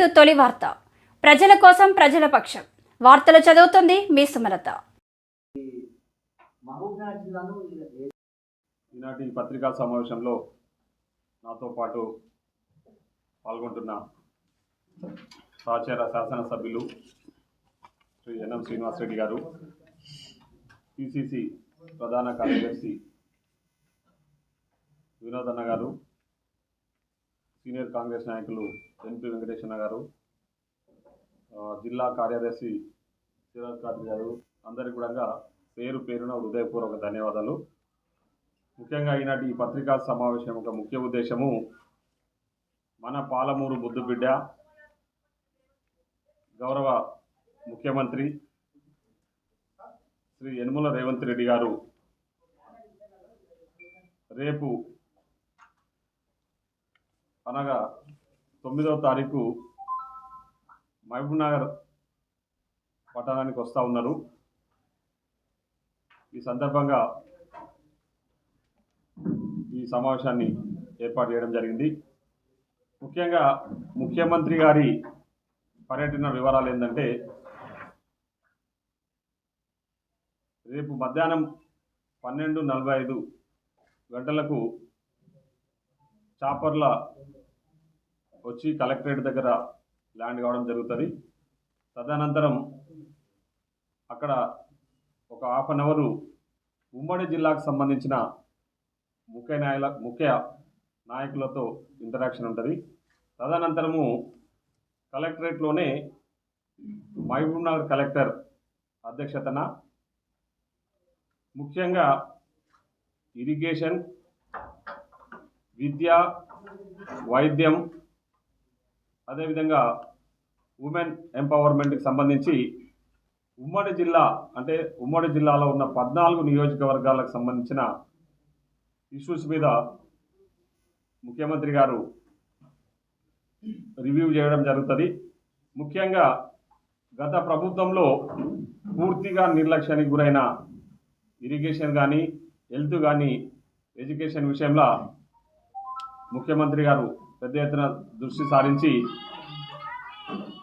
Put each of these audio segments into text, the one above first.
To తొలి వార్త. ప్రజల కోసం ప్రజల పక్షం. వార్తలు చదువుతుంది మీ సుమలత. ఈనాటి పత్రికా సమావేశంలో నాతో పాటు పాల్గొంటున్న సహచర శాసనసభ్యులు శ్రీ ఎన్ఎం శ్రీనివాసరెడ్డి గారు పిసిసి ప్రధాన కార్యదర్శి వినోదన్న గారు సీనియర్ కాంగ్రెస్ నాయకులు ఎన్పి వెంకటేశ్వర గారు జిల్లా కార్యదర్శి సిరాజ్ గారు అందరికీ కూడా పేరు పేరున హృదయపూర్వక ధన్యవాదాలు. ముఖ్యంగా ఈనాటి ఈ పత్రికా సమావేశం యొక్క ముఖ్య ఉద్దేశము మన పాలమూరు బుద్ధుబిడ్డ గౌరవ ముఖ్యమంత్రి శ్రీ యనుమల రేవంత్ రెడ్డి గారు రేపు అనగా తొమ్మిదవ తారీఖు మహబూబ్నగర్ పట్టణానికి వస్తూ ఉన్నారు. ఈ సందర్భంగా ఈ సమావేశాన్ని ఏర్పాటు చేయడం జరిగింది. ముఖ్యంగా ముఖ్యమంత్రి గారి పర్యటన వివరాలు ఏంటంటే రేపు మధ్యాహ్నం పన్నెండు నలభై ఐదు గంటలకు చాపర్ల వచ్చి కలెక్టరేట్ దగ్గర ల్యాండ్ కావడం జరుగుతుంది. తదనంతరం అక్కడ ఒక హాఫ్ అన్ అవరు ఉమ్మడి జిల్లాకు సంబంధించిన ముఖ్య నాయకుల ముఖ్య నాయకులతో ఇంటరాక్షన్ ఉంటుంది. తదనంతరము కలెక్టరేట్లోనే మహబూబ్నగర్ కలెక్టర్ అధ్యక్షతన ముఖ్యంగా ఇరిగేషన్ విద్య వైద్యం అదేవిధంగా ఉమెన్ ఎంపవర్మెంట్కి సంబంధించి ఉమ్మడి జిల్లా అంటే ఉమ్మడి జిల్లాలో ఉన్న పద్నాలుగు నియోజకవర్గాలకు సంబంధించిన ఇష్యూస్ మీద ముఖ్యమంత్రి గారు రివ్యూ చేయడం జరుగుతుంది. ముఖ్యంగా గత ప్రభుత్వంలో పూర్తిగా నిర్లక్ష్యానికి గురైన ఇరిగేషన్ కానీ హెల్త్ కానీ ఎడ్యుకేషన్ విషయంలో ముఖ్యమంత్రి గారు పెద్ద ఎత్తున దృష్టి సారించి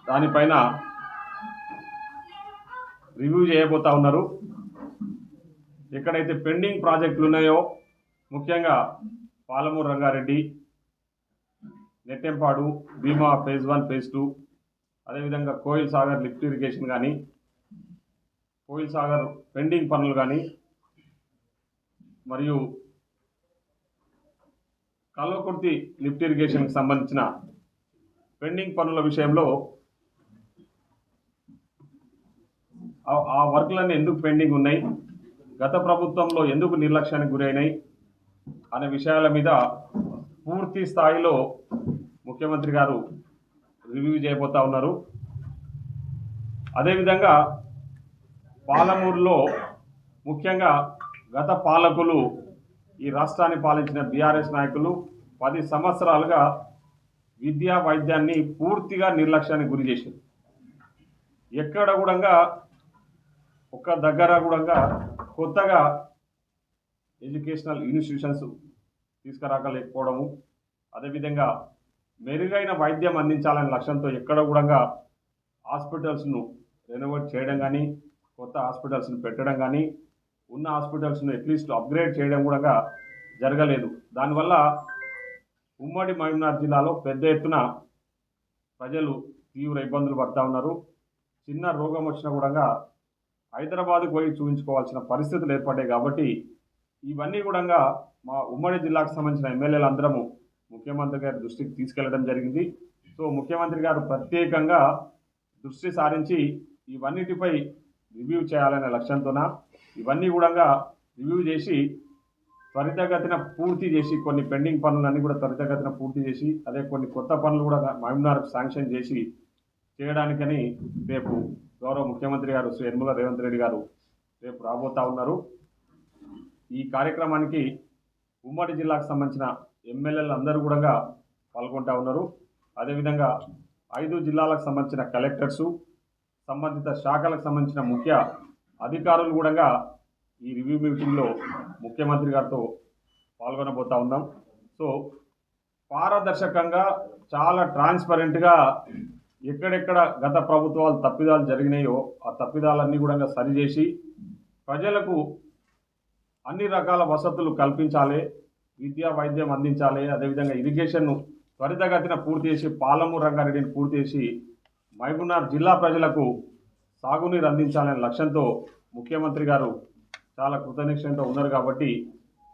దానిపైన రివ్యూ చేయబోతా ఉన్నారు. ఎక్కడైతే పెండింగ్ ప్రాజెక్టులు ఉన్నాయో ముఖ్యంగా Palamuru Rangareddy Nettempadu Bhima phase one phase two అదేవిధంగా కోయిల్ సాగర్ లిఫ్ట్ ఇరిగేషన్ కానీ కోయిల్ సాగర్ పెండింగ్ పనులు కానీ మరియు కల్వకుర్తి లిఫ్ట్ ఇరిగేషన్కి సంబంధించిన పెండింగ్ పనుల విషయంలో ఆ- వర్క్లన్నీ ఎందుకు పెండింగ్ ఉన్నాయి? గత ప్రభుత్వంలో ఎందుకు నిర్లక్ష్యానికి గురైనాయి? అనే విషయాల మీద పూర్తి స్థాయిలో ముఖ్యమంత్రి గారు రివ్యూ చేయబోతూ ఉన్నారు. అదేవిధంగా పాలమూరులో ముఖ్యంగా గత పాలకులు ఈ రాష్ట్రాన్ని పాలించిన బీఆర్ఎస్ నాయకులు పది సంవత్సరాలుగా విద్యా వైద్యాన్ని పూర్తిగా నిర్లక్ష్యానికి గురి చేశారు ఎక్కడ కూడా ఒక దగ్గర కూడా కొత్తగా ఎడ్యుకేషనల్ ఇన్స్టిట్యూషన్స్ తీసుకురాకలేకపోవడము అదేవిధంగా మెరుగైన వైద్యం అందించాలనే లక్ష్యంతో ఎక్కడ కూడా హాస్పిటల్స్ను రెనోవేట్ చేయడం కానీ కొత్త హాస్పిటల్స్ను పెట్టడం కానీ ఉన్న హాస్పిటల్స్ను అట్లీస్ట్ అప్గ్రేడ్ చేయడం కూడా జరగలేదు. దానివల్ల ఉమ్మడి మహబూబ్నగర్ జిల్లాలో పెద్ద ఎత్తున ప్రజలు తీవ్ర ఇబ్బందులు పడుతూ ఉన్నారు. చిన్న రోగం వచ్చినా కూడా హైదరాబాద్కు పోయి చూపించుకోవాల్సిన పరిస్థితులు ఏర్పడ్డాయి కాబట్టి ఇవన్నీ కూడా మా ఉమ్మడి జిల్లాకు సంబంధించిన ఎమ్మెల్యేలందరము ముఖ్యమంత్రి గారి దృష్టికి తీసుకెళ్ళడం జరిగింది. సో ముఖ్యమంత్రి గారు ప్రత్యేకంగా దృష్టి సారించి ఇవన్నిటిపై రివ్యూ చేయాలనే లక్ష్యంతోన ఇవన్నీ కూడా రివ్యూ చేసి త్వరితగతిన పూర్తి చేసి కొన్ని పెండింగ్ పనులన్నీ కూడా త్వరితగతిన పూర్తి చేసి అదే కొన్ని కొత్త పనులు కూడా మహబూబ్నగర్కు శాంక్షన్ చేసి చేయడానికని రేపు గౌరవ ముఖ్యమంత్రి గారు శ్రీ యనమల రేవంత్ రెడ్డి గారు రేపు రాబోతా ఉన్నారు. ఈ కార్యక్రమానికి ఉమ్మడి జిల్లాకు సంబంధించిన ఎమ్మెల్యేలు అందరూ కూడా పాల్గొంటా ఉన్నారు. అదేవిధంగా ఐదు జిల్లాలకు సంబంధించిన కలెక్టర్సు సంబంధిత శాఖలకు సంబంధించిన ముఖ్య అధికారులు కూడా ఈ రివ్యూ మీటింగ్లో ముఖ్యమంత్రి గారితో పాల్గొనబోతా ఉన్నాం. సో పారదర్శకంగా చాలా ట్రాన్స్పరెంట్గా ఎక్కడెక్కడ గత ప్రభుత్వాలు తప్పిదాలు జరిగినాయో ఆ తప్పిదాలన్నీ కూడా సరిచేసి ప్రజలకు అన్ని రకాల వసతులు కల్పించాలి విద్యా వైద్యం అందించాలి అదేవిధంగా ఇరిగేషన్ను త్వరితగతిన పూర్తి చేసి పాలమూరు రంగారెడ్డిని పూర్తి చేసి మహబూబ్నగర్ జిల్లా ప్రజలకు సాగునీరు అందించాలనే లక్ష్యంతో ముఖ్యమంత్రి గారు చాలా కృతనిశ్చయంతో ఉన్నారు కాబట్టి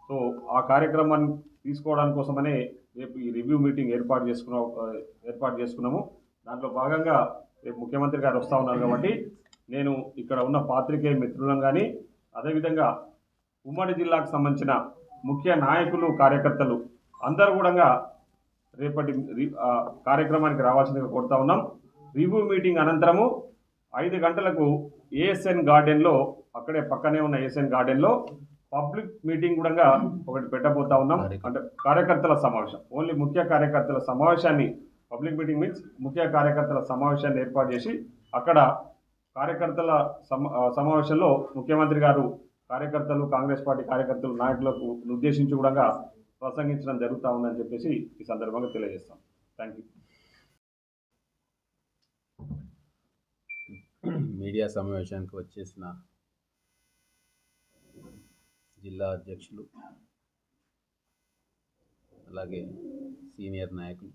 సో ఆ కార్యక్రమాన్ని తీసుకోవడానికి కోసమనే రేపు ఈ రివ్యూ మీటింగ్ ఏర్పాటు చేసుకున్న ఏర్పాటు చేసుకున్నాము. దాంట్లో భాగంగా రేపు ముఖ్యమంత్రి గారు వస్తూ ఉన్నారు కాబట్టి నేను ఇక్కడ ఉన్న పాత్రికేయ మిత్రులను కానీ అదేవిధంగా ఉమ్మడి జిల్లాకు సంబంధించిన ముఖ్య నాయకులు కార్యకర్తలు అందరూ కూడా రేపటి రి- ఆ, కార్యక్రమానికి రావాల్సిందిగా కోరుతా ఉన్నాం. రివ్యూ మీటింగ్ అనంతరము ఐదు గంటలకు ఏఎస్ఎన్ గార్డెన్లో అక్కడే పక్కనే ఉన్న ఏఎస్ఎన్ గార్డెన్లో పబ్లిక్ మీటింగ్ కూడా ఒకటి పెట్టబోతా ఉన్నాం. అంటే కార్యకర్తల సమావేశం. ఓన్లీ ముఖ్య కార్యకర్తల సమావేశాన్ని పబ్లిక్ మీటింగ్ మీన్స్ ముఖ్య కార్యకర్తల సమావేశాన్ని ఏర్పాటు చేసి అక్కడ కార్యకర్తల సమావేశంలో ముఖ్యమంత్రి గారు కార్యకర్తలు కాంగ్రెస్ పార్టీ కార్యకర్తలు నాయకులకు ఉద్దేశించి కూడా ప్రసంగించడం జరుగుతూ ఉందని చెప్పేసి ఈ సందర్భంగా తెలియజేస్తాం. థ్యాంక్ యూ మీడియా సమావేశానికి వచ్చేసిన జిల్లా అధ్యక్షులు అలాగే సీనియర్ నాయకులు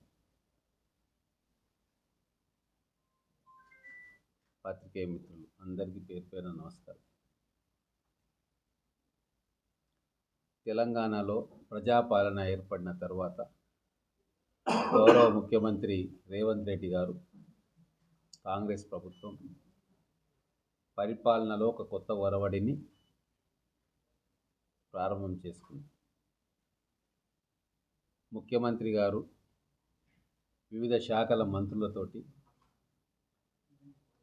పాత్రికేయ మిత్రులు అందరికీ పేరు పేరు నమస్కారం. తెలంగాణలో ప్రజాపాలన ఏర్పడిన తర్వాత గౌరవ ముఖ్యమంత్రి రేవంత్ రెడ్డి గారు కాంగ్రెస్ ప్రభుత్వం పరిపాలనలో ఒక కొత్త ఒరవడిని ప్రారంభం చేసుకుంది. ముఖ్యమంత్రి గారు వివిధ శాఖల మంత్రులతోటి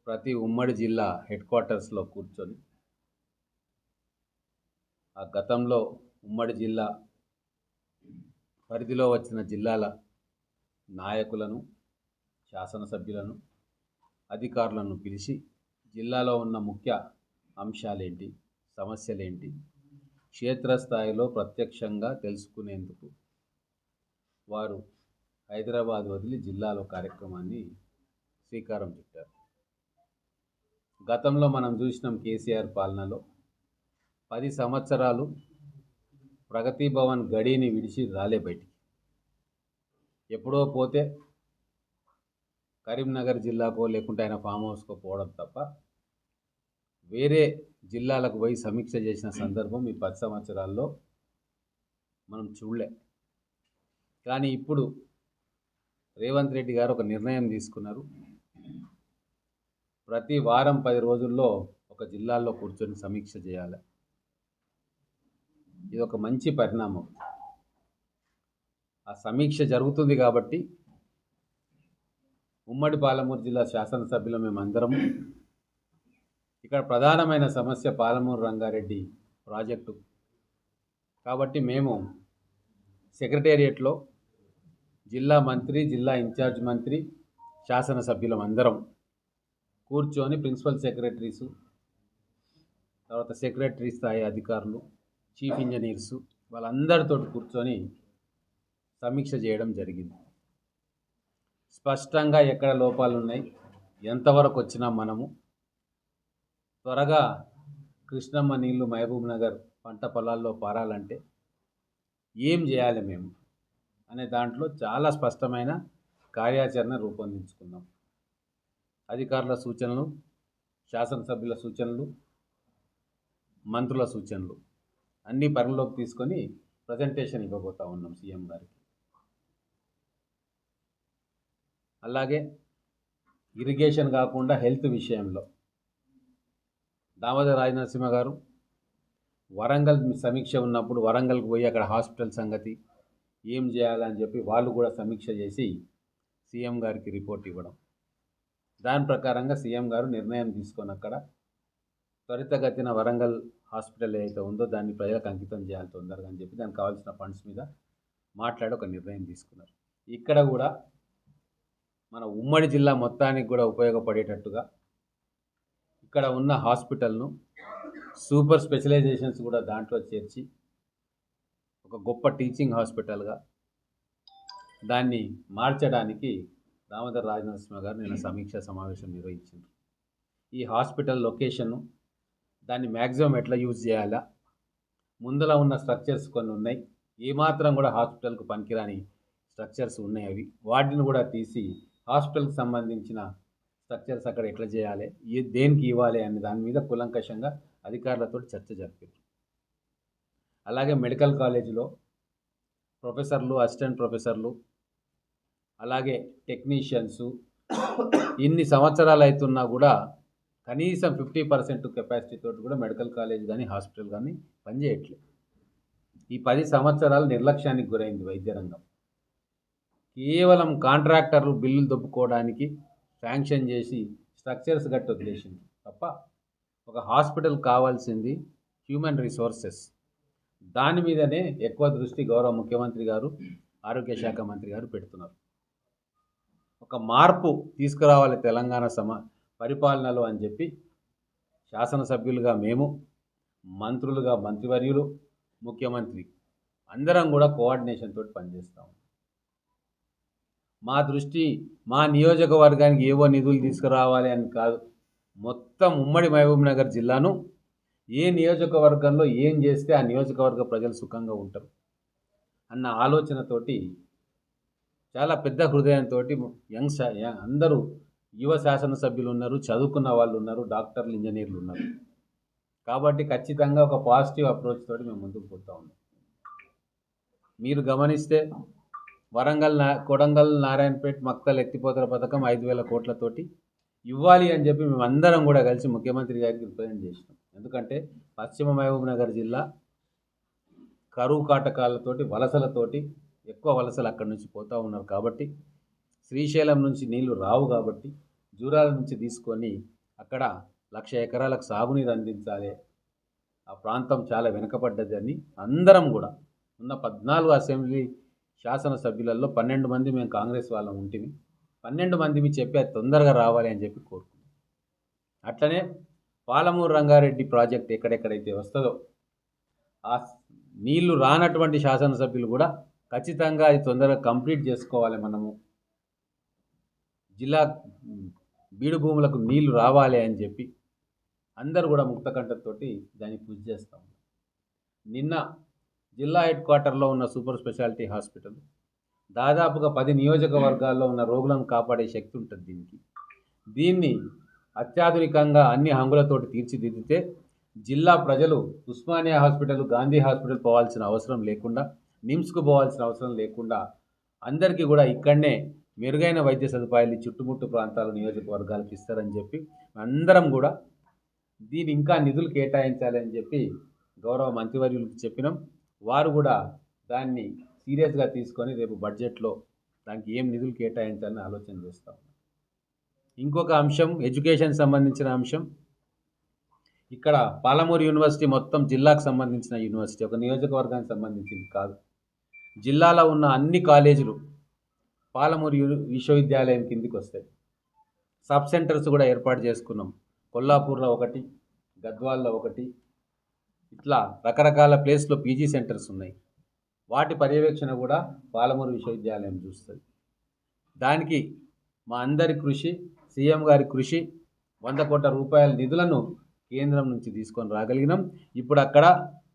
ప్రతి ఉమ్మడి జిల్లా హెడ్ క్వార్టర్స్లో కూర్చొని ఆ గతంలో ఉమ్మడి జిల్లా పరిధిలో వచ్చిన జిల్లాల నాయకులను శాసనసభ్యులను అధికారులను పిలిచి జిల్లాలో ఉన్న ముఖ్య అంశాలేంటి? సమస్యలేంటి? క్షేత్రస్థాయిలో ప్రత్యక్షంగా తెలుసుకునేందుకు వారు హైదరాబాద్ వదిలి జిల్లాలో కార్యక్రమాన్ని శ్రీకారం చుట్టారు. గతంలో మనం చూసినాం కేసీఆర్ పాలనలో పది సంవత్సరాలు ప్రగతి భవన్ గడిని విడిచి రాలే బయటికి. ఎప్పుడో పోతే కరీంనగర్ జిల్లాకో లేకుంటే ఆయన ఫామ్ హౌస్కో పోవడం తప్ప వేరే జిల్లాలకు పోయి సమీక్ష చేసిన సందర్భం ఈ పది సంవత్సరాల్లో మనం చూడలే. కానీ ఇప్పుడు రేవంత్ రెడ్డి గారు ఒక నిర్ణయం తీసుకున్నారు. ప్రతి వారం పది రోజుల్లో ఒక జిల్లాల్లో కూర్చొని సమీక్ష చేయాలి. ఇది ఒక మంచి పరిణామం. ఆ సమీక్ష జరుగుతుంది కాబట్టి ఉమ్మడి పాలమూరు జిల్లా శాసనసభ్యులు మేమందరం ఇక్కడ ప్రధానమైన సమస్య పాలమూరు రంగారెడ్డి ప్రాజెక్టు. కాబట్టి మేము సెక్రటేరియట్లో జిల్లా మంత్రి జిల్లా ఇన్ఛార్జ్ మంత్రి శాసనసభ్యులం అందరం కూర్చొని ప్రిన్సిపల్ సెక్రటరీసు తర్వాత సెక్రటరీ స్థాయి అధికారులు చీఫ్ ఇంజనీర్సు వాళ్ళందరితో కూర్చొని సమీక్ష చేయడం జరిగింది. స్పష్టంగా ఎక్కడ లోపాలు ఉన్నాయి ఎంతవరకు వచ్చినా మనము త్వరగా కృష్ణమ్మ నీళ్ళు మహబూబ్ నగర్ పంట పొలాల్లో పారాలంటే ఏం చేయాలి మేము? అనే దాంట్లో చాలా స్పష్టమైన కార్యాచరణ రూపొందించుకున్నాం అధికారుల సూచనలు శాసనసభ్యుల సూచనలు మంత్రుల సూచనలు అన్నీ పరిగణలోకి తీసుకొని ప్రజెంటేషన్ ఇవ్వబోతా ఉన్నాం సీఎం గారికి. అలాగే ఇరిగేషన్ కాకుండా హెల్త్ విషయంలో దామోదర రాజనరసింహ గారు వరంగల్ సమీక్ష ఉన్నప్పుడు వరంగల్కి పోయి అక్కడ హాస్పిటల్ సంగతి ఏం చేయాలని చెప్పి వాళ్ళు కూడా సమీక్ష చేసి సీఎం గారికి రిపోర్ట్ ఇవ్వడం. దాని ప్రకారంగా సీఎం గారు నిర్ణయం తీసుకొని అక్కడ త్వరితగతిన వరంగల్ హాస్పిటల్ ఏదైతే ఉందో దాన్ని ప్రజలకు అంకితం చేయాలి తొందరగా అని చెప్పి దానికి కావాల్సిన ఫండ్స్ మీద మాట్లాడి ఒక నిర్ణయం తీసుకున్నారు. ఇక్కడ కూడా మన ఉమ్మడి జిల్లా మొత్తానికి కూడా ఉపయోగపడేటట్టుగా ఇక్కడ ఉన్న హాస్పిటల్ను సూపర్ స్పెషలైజేషన్స్ కూడా దాంట్లో చేర్చి ఒక గొప్ప టీచింగ్ హాస్పిటల్గా దాన్ని మార్చడానికి దామోదర్ రాజనరసింహ గారు నిన్న సమీక్ష సమావేశం నిర్వహించారు ఈ హాస్పిటల్ లొకేషను దాన్ని మ్యాక్సిమం ఎట్లా యూజ్ చేయాలా? ముందర ఉన్న స్ట్రక్చర్స్ కొన్ని ఉన్నాయి. ఏమాత్రం కూడా హాస్పిటల్కు పనికిరాని స్ట్రక్చర్స్ ఉన్నాయి అవి. వాటిని కూడా తీసి హాస్పిటల్కి సంబంధించిన స్ట్రక్చర్స్ అక్కడ ఎట్లా చేయాలి ఏ దేనికి ఇవ్వాలి అనే దాని మీద కులంకషంగా అధికారులతో చర్చ జరిపారు అలాగే మెడికల్ కాలేజీలో ప్రొఫెసర్లు అసిస్టెంట్ ప్రొఫెసర్లు అలాగే టెక్నీషియన్సు ఇన్ని సంవత్సరాలు అవుతున్నా కూడా కనీసం ఫిఫ్టీ పర్సెంట్ కెపాసిటీ తోటి కూడా మెడికల్ కాలేజ్ కానీ హాస్పిటల్ కానీ పనిచేయట్లేదు ఈ పది సంవత్సరాలు నిర్లక్ష్యానికి గురైంది వైద్య రంగం కేవలం కాంట్రాక్టర్లు బిల్లులు దొబ్బుకోవడానికి శాంక్షన్ చేసి స్ట్రక్చర్స్ గట్టి వదిలేసింది. తప్ప ఒక హాస్పిటల్ కావాల్సింది హ్యూమన్ రిసోర్సెస్. దాని మీదనే ఎక్కువ దృష్టి గౌరవ ముఖ్యమంత్రి గారు ఆరోగ్య శాఖ మంత్రి గారు పెడుతున్నారు. ఒక మార్పు తీసుకురావాలి తెలంగాణ సమ పరిపాలనలో అని చెప్పి శాసనసభ్యులుగా మేము మంత్రులుగా మంత్రివర్యులు ముఖ్యమంత్రి అందరం కూడా కోఆర్డినేషన్ తోటి పనిచేస్తాము మా దృష్టి మా నియోజకవర్గానికి ఏవో నిధులు తీసుకురావాలి అని కాదు. మొత్తం ఉమ్మడి మహబూబ్ నగర్ జిల్లాను ఏ నియోజకవర్గంలో ఏం చేస్తే ఆ నియోజకవర్గ ప్రజలు సుఖంగా ఉంటారు అన్న ఆలోచనతోటి చాలా పెద్ద హృదయంతో యంగ్ అందరూ యువ శాసనసభ్యులు ఉన్నారు చదువుకున్న వాళ్ళు ఉన్నారు డాక్టర్లు ఇంజనీర్లు ఉన్నారు. కాబట్టి ఖచ్చితంగా ఒక పాజిటివ్ అప్రోచ్ తోటి మేము ముందుకు పోతా ఉన్నాం. మీరు గమనిస్తే వరంగల్ నా కొడంగల్ నారాయణపేట మక్తల్ ఎత్తిపోతల పథకం ఐదు వేల కోట్లతోటి ఇవ్వాలి అని చెప్పి మేము అందరం కూడా కలిసి ముఖ్యమంత్రి గారికి రిప్రజెంట్ చేసినాం. ఎందుకంటే పశ్చిమ మహబూబ్ నగర్ జిల్లా కరువు కాటకాలతోటి వలసలతోటి ఎక్కువ వలసలు అక్కడి నుంచి పోతూ ఉన్నారు కాబట్టి శ్రీశైలం నుంచి నీళ్ళు రావు కాబట్టి జూరాల నుంచి తీసుకొని అక్కడ లక్ష ఎకరాలకు సాగునీరు అందించాలి. ఆ ప్రాంతం చాలా వెనుకబడ్డదని అందరం కూడా. ఉన్న పద్నాలుగు అసెంబ్లీ శాసనసభ్యులలో పన్నెండు మంది మేము కాంగ్రెస్ వాళ్ళం ఉంటిమి. పన్నెండు మంది చెప్పి అది తొందరగా రావాలి అని చెప్పి కోరుకున్నాం అట్లనే పాలమూరు రంగారెడ్డి ప్రాజెక్ట్ ఎక్కడెక్కడైతే వస్తుందో ఆ నీళ్ళు రానటువంటి శాసనసభ్యులు కూడా ఖచ్చితంగా అది తొందరగా కంప్లీట్ చేసుకోవాలి మనము. జిల్లా బీడు భూములకు నీళ్ళు రావాలి అని చెప్పి అందరూ కూడా ముక్తకంఠతోటి దాన్ని పూజ చేస్తాం నిన్న జిల్లా హెడ్ క్వార్టర్లో ఉన్న సూపర్ స్పెషాలిటీ హాస్పిటల్. దాదాపుగా పది నియోజకవర్గాల్లో ఉన్న రోగులను కాపాడే శక్తి ఉంటుంది దీనికి. దీన్ని అత్యాధునికంగా అన్ని హంగులతోటి తీర్చిదిద్దితే జిల్లా ప్రజలు ఉస్మానియా హాస్పిటల్ గాంధీ హాస్పిటల్ పోవాల్సిన అవసరం లేకుండా నిమ్స్కు పోవాల్సిన అవసరం లేకుండా అందరికీ కూడా ఇక్కడనే మెరుగైన వైద్య సదుపాయాలు చుట్టుముట్టు ప్రాంతాల నియోజకవర్గాలకు ఇస్తారని చెప్పి అందరం కూడా దీని ఇంకా నిధులు కేటాయించాలి అని చెప్పి గౌరవ మంత్రివర్యులకు చెప్పినాం. వారు కూడా దాన్ని సీరియస్గా తీసుకొని రేపు బడ్జెట్లో దానికి ఏం నిధులు కేటాయించాలని ఆలోచన చేస్తాం ఇంకొక అంశం ఎడ్యుకేషన్ సంబంధించిన అంశం. ఇక్కడ పాలమూరు యూనివర్సిటీ మొత్తం జిల్లాకు సంబంధించిన యూనివర్సిటీ ఒక నియోజకవర్గానికి సంబంధించింది కాదు. జిల్లాలో ఉన్న అన్ని కాలేజీలు పాలమూరు విశ్వవిద్యాలయం కిందికి వస్తాయి. సబ్ సెంటర్స్ కూడా ఏర్పాటు చేసుకున్నాం. కొల్లాపూర్లో ఒకటి గద్వాల్లో ఒకటి ఇట్లా రకరకాల ప్లేస్లో పీజీ సెంటర్స్ ఉన్నాయి. వాటి పర్యవేక్షణ కూడా పాలమూరు విశ్వవిద్యాలయం చూస్తుంది. దానికి మా అందరి కృషి సీఎం గారి కృషి వంద కోట్ల రూపాయల నిధులను కేంద్రం నుంచి తీసుకొని రాగలిగినాం. ఇప్పుడు అక్కడ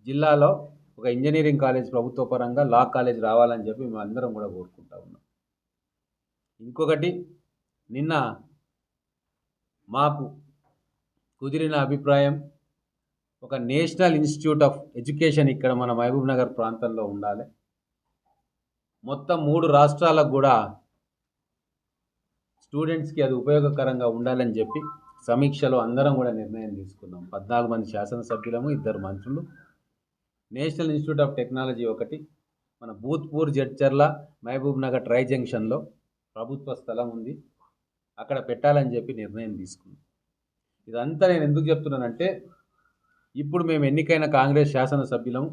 జిల్లాలో ఒక ఇంజనీరింగ్ కాలేజ్ ప్రభుత్వ పరంగా లా కాలేజ్ రావాలని చెప్పి మేము అందరం కూడా కోరుకుంటా ఉన్నాం. ఇంకొకటి నిన్న మాకు కుదిరిన అభిప్రాయం ఒక నేషనల్ ఇన్స్టిట్యూట్ ఆఫ్ ఎడ్యుకేషన్ ఇక్కడ మన మహబూబ్ నగర్ ప్రాంతంలో ఉండాలి. మొత్తం మూడు రాష్ట్రాలకు కూడా స్టూడెంట్స్కి అది ఉపయోగకరంగా ఉండాలని చెప్పి సమీక్షలో అందరం కూడా నిర్ణయం తీసుకున్నాం. పద్నాలుగు మంది శాసనసభ్యులము ఇద్దరు మంత్రులు. నేషనల్ ఇన్స్టిట్యూట్ ఆఫ్ టెక్నాలజీ ఒకటి మన భూత్పూర్ జడ్చర్ల మహబూబ్ నగర్ ట్రై జంక్షన్లో ప్రభుత్వ స్థలం ఉంది. అక్కడ పెట్టాలని చెప్పి నిర్ణయం తీసుకున్నాం. ఇదంతా నేను ఎందుకు చెప్తున్నానంటే ఇప్పుడు మేము ఎన్నికైన కాంగ్రెస్ శాసనసభ్యులం.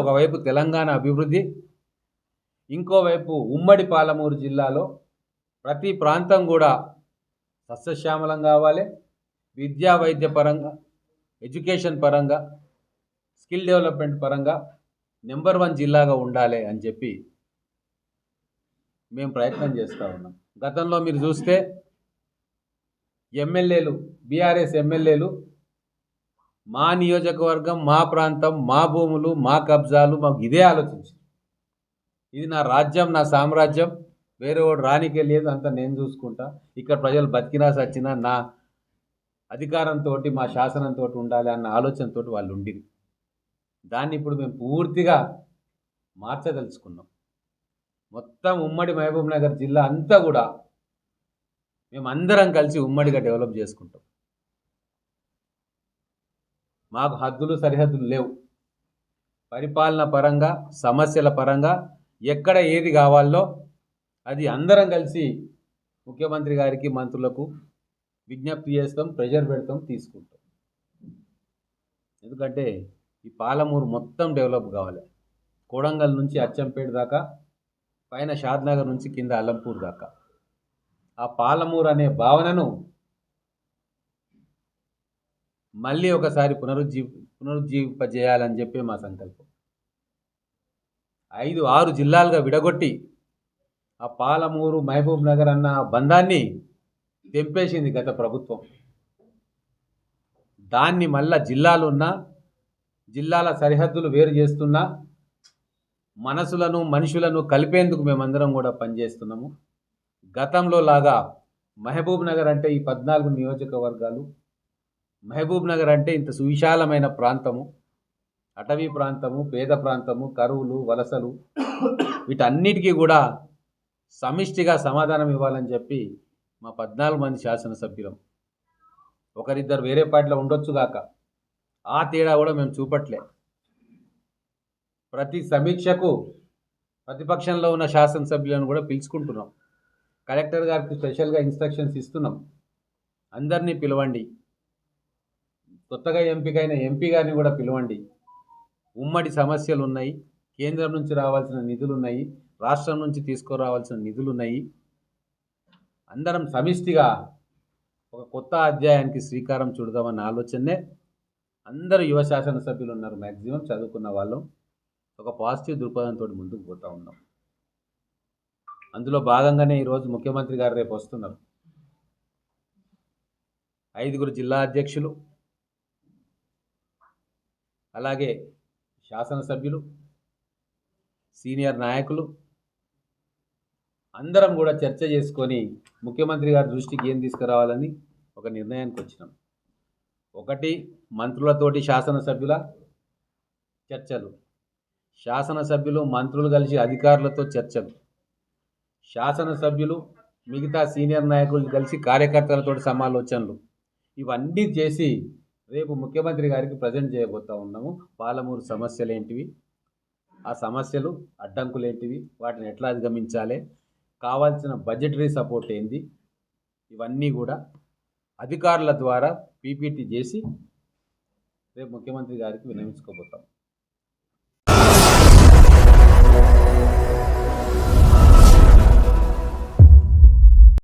ఒకవైపు తెలంగాణ అభివృద్ధి ఇంకోవైపు ఉమ్మడి పాలమూరు జిల్లాలో ప్రతి ప్రాంతం కూడా సస్యశ్యామలం కావాలి. విద్యా వైద్య పరంగా ఎడ్యుకేషన్ పరంగా స్కిల్ డెవలప్మెంట్ పరంగా నెంబర్ వన్ జిల్లాగా ఉండాలి అని చెప్పి మేము ప్రయత్నం చేస్తూ ఉన్నాం. గతంలో మీరు చూస్తే ఎమ్మెల్యేలు బీఆర్ఎస్ ఎమ్మెల్యేలు మా నియోజకవర్గం మా ప్రాంతం మా భూములు మా కబ్జాలు మాకు ఇదే ఆలోచించి ఇది నా రాజ్యం నా సామ్రాజ్యం. వేరే వాడు రానికే లేదు అంతా నేను చూసుకుంటా. ఇక్కడ ప్రజలు బతికినా సచ్చినా నా అధికారంతో మా శాసనంతో ఉండాలి అన్న ఆలోచనతో వాళ్ళు ఉండేది దాన్ని ఇప్పుడు మేము పూర్తిగా మార్చదలుచుకున్నాం. మొత్తం ఉమ్మడి మహబూబ్ నగర్ జిల్లా అంతా కూడా మేము అందరం కలిసి ఉమ్మడిగా డెవలప్ చేసుకుంటాం. మాకు హద్దులు సరిహద్దులు లేవు. పరిపాలన పరంగా సమస్యల పరంగా ఎక్కడ ఏది కావాలో అది అందరం కలిసి ముఖ్యమంత్రి గారికి మంత్రులకు విజ్ఞప్తి చేస్తాం ప్రెషర్ పెడతాం తీసుకుంటాం. ఎందుకంటే ఈ పాలమూరు మొత్తం డెవలప్ కావాలి. కోడంగల్ నుంచి అచ్చంపేట దాకా పైన షాద్నగర్ నుంచి కింద అలంపూర్ దాకా. ఆ పాలమూరు అనే భావనను మళ్ళీ ఒకసారి పునరుజ్జీ పునరుజ్జీవింపజేయాలని చెప్పి మా సంకల్పం. ఐదు ఆరు జిల్లాలుగా విడగొట్టి ఆ పాలమూరు మహబూబ్ నగర్ అన్న బంధాన్ని తెంపేసింది గత ప్రభుత్వం. దాన్ని మళ్ళా జిల్లాలున్నా జిల్లాల సరిహద్దులు వేరు చేస్తున్నా మనసులను మనుషులను కలిపేందుకు మేమందరం కూడా పనిచేస్తున్నాము. గతంలో లాగా మహబూబ్ నగర్ అంటే ఈ పద్నాలుగు నియోజకవర్గాలు మహబూబ్ నగర్ అంటే ఇంత సువిశాలమైన ప్రాంతము అటవీ ప్రాంతము పేద ప్రాంతము కరువులు వలసలు వీటన్నిటికీ కూడా సమిష్టిగా సమాధానం ఇవ్వాలని చెప్పి మా పద్నాలుగు మంది శాసనసభ్యులం. ఒకరిద్దరు వేరే పార్టీలో ఉండొచ్చు గాక ఆ తేడా కూడా మేము చూపట్లే. ప్రతి సమీక్షకు ప్రతిపక్షంలో ఉన్న శాసనసభ్యులను కూడా పిలుచుకుంటున్నాం. కలెక్టర్ గారికి స్పెషల్గా ఇన్స్ట్రక్షన్స్ ఇస్తున్నాం. అందరినీ పిలవండి. కొత్తగా ఎంపికైన ఎంపీ గారిని కూడా పిలవండి. ఉమ్మడి సమస్యలు ఉన్నాయి కేంద్రం నుంచి రావాల్సిన నిధులు ఉన్నాయి రాష్ట్రం నుంచి తీసుకురావాల్సిన నిధులు ఉన్నాయి అందరం సమిష్టిగా ఒక కొత్త అధ్యాయానికి శ్రీకారం చుడదామన్న ఆలోచనే అందరూ యువ శాసనసభ్యులు ఉన్నారు మ్యాక్సిమం చదువుకున్న వాళ్ళం. ఒక పాజిటివ్ దృక్పథంతో ముందుకు పోతూ ఉన్నాం. అందులో భాగంగానే ఈరోజు ముఖ్యమంత్రి గారు రేపు వస్తున్నారు. ఐదుగురు జిల్లా అధ్యక్షులు అలాగే శాసనసభ్యులు సీనియర్ నాయకులు అందరం కూడా చర్చ చేసుకొని ముఖ్యమంత్రి గారి దృష్టికి ఏం తీసుకురావాలని ఒక నిర్ణయానికి వచ్చినాం. ఒకటి మంత్రులతోటి శాసనసభ్యుల చర్చలు శాసనసభ్యులు మంత్రులు కలిసి అధికారులతో చర్చలు శాసనసభ్యులు మిగతా సీనియర్ నాయకులు కలిసి కార్యకర్తలతో సమాలోచనలు ఇవన్నీ చేసి రేపు ముఖ్యమంత్రి గారికి ప్రజెంట్ చేయబోతా ఉన్నాము. పాలమూరు సమస్యలు ఏంటివి ఆ సమస్యలు అడ్డంకులు ఏంటివి వాటిని ఎట్లా అధిగమించాలి? కావాల్సిన బడ్జెటరీ సపోర్ట్ ఏంది? ఇవన్నీ కూడా అధికారుల ద్వారా పీపీటీ చేసి రేపు ముఖ్యమంత్రి గారికి వినమించుకోబోతాం